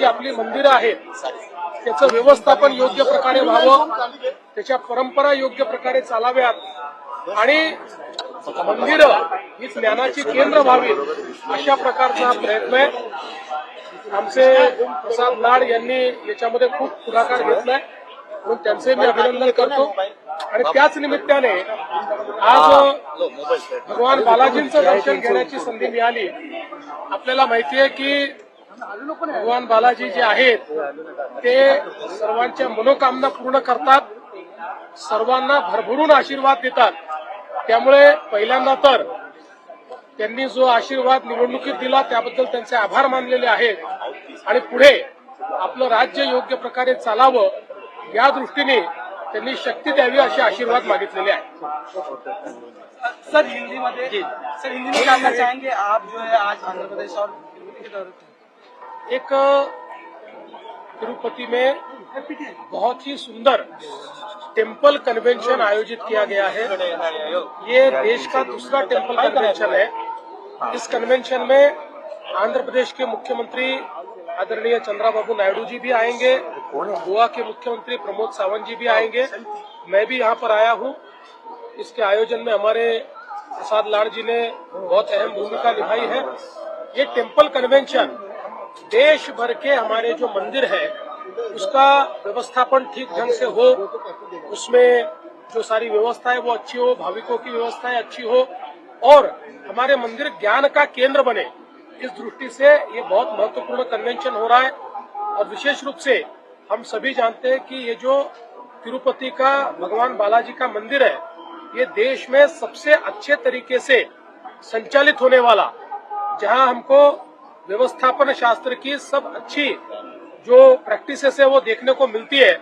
जी आपली मंदिरं आहेत त्याचं व्यवस्थापन योग्य प्रकारे व्हावं त्याच्या परंपरा योग्य प्रकारे चालाव्यात. आणि मंदिरं ही ज्ञानाची केंद्र व्हावीत अशा प्रकारचा प्रयत्न आहे. आमचे प्रसाद लाड यांनी याच्यामध्ये खूप पुढाकार घेतलाय. म्हणून त्यांचे मी अभिनंदन करतो. आणि त्याच निमित्ताने आज भगवान बालाजींचं दर्शन घेण्याची संधी मिळाली. आपल्याला माहिती आहे की भगवान बालाजी जे आहेत ते सर्वांच्या मनोकामना पूर्ण करतात सर्वांना भरभरून आशीर्वाद देतात. त्यामुळे पहिल्यांदा तर त्यांनी जो आशीर्वाद निवडणुकीत दिला त्याबद्दल त्यांचे आभार मानलेले आहेत. आणि पुढे आपलं राज्य योग्य प्रकारे चालावं या दृष्टीने त्यांनी शक्ती द्यावी असे आशीर्वाद मागितलेले आहेत. सर हिंदी में सर हिंदी में जानना चाहेंगे आप जो है आज आंध्र प्रदेश और एक तिरुपति में बहुत ही सुंदर टेंपल कन्वेंशन आयोजित किया गया है। ये देश का दूसरा टेंपल कन्वेंशन है। इस कन्वेंशन में आंध्र प्रदेश के मुख्यमंत्री आदरणीय चंद्राबाबू नायडू जी भी आएँगे, गोवा के मुख्यमंत्री प्रमोद सावंत जी भी आएँगे। मैं भी यहाँ पर आया हूँ। इसके आयोजन में हमारे प्रसाद लाड़ जी ने बहुत अहम भूमिका निभाई है। ये टेंपल कन्वेंशन देश भर के हमारे जो मंदिर है, उसका व्यवस्थापन ठीक ढंग से हो, उसमें जो सारी व्यवस्था है वो अच्छी हो, भाविकों की व्यवस्थाएँ अच्छी हो, और हमारे मंदिर ज्ञान का केंद्र बने, इस दृष्टि से ये बहुत महत्वपूर्ण कन्वेंशन हो रहा है। और विशेष रूप से हम सभी जानते हैं कि ये जो तिरुपति का, भगवान बालाजी का मंदिर है, ये देश में सबसे अच्छे तरीके से संचालित होने वाला, जहाँ हमको व्यवस्थापन शास्त्र की सब अच्छी जो प्रैक्टिस है वो देखने को मिलती है।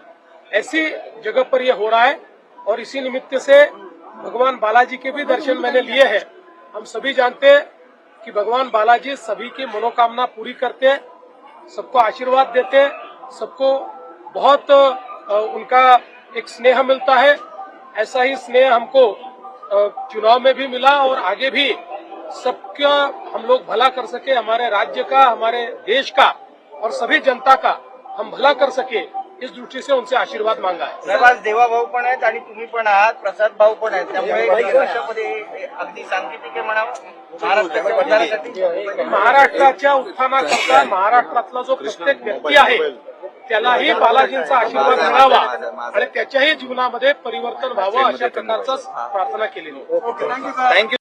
ऐसी जगह पर ये हो रहा है और इसी निमित्त से भगवान बालाजी के भी दर्शन मैंने लिए हैं। हम सभी जानते हैं कि भगवान बालाजी सभी की मनोकामना पूरी करते हैं, सबको आशीर्वाद देते हैं, सबको बहुत उनका एक स्नेह मिलता है। ऐसा ही स्नेह हमको चुनाव में भी मिला और आगे भी सबका हम लोग भला कर सके हमारे राज्य का हमारे देश का और सभी जनता का हम भला कर सके इस दृष्टि से उनसे आशीर्वाद मांगा है। आज देवा भाऊ पण आहेत आणि तुम्ही पण आहात प्रसाद भाऊ पण आहेत. त्यामुळे अगदी सांकेतिक आहे म्हणावं. महाराष्ट्राच्या उत्थानाकरता महाराष्ट्रातला जो प्रत्येक व्यक्ती आहे त्यालाही बालाजींचा आशीर्वाद मिळावा आणि त्याच्याही जीवनामध्ये परिवर्तन व्हावं अशा प्रकारचाच प्रार्थना केलेली. थँक्यू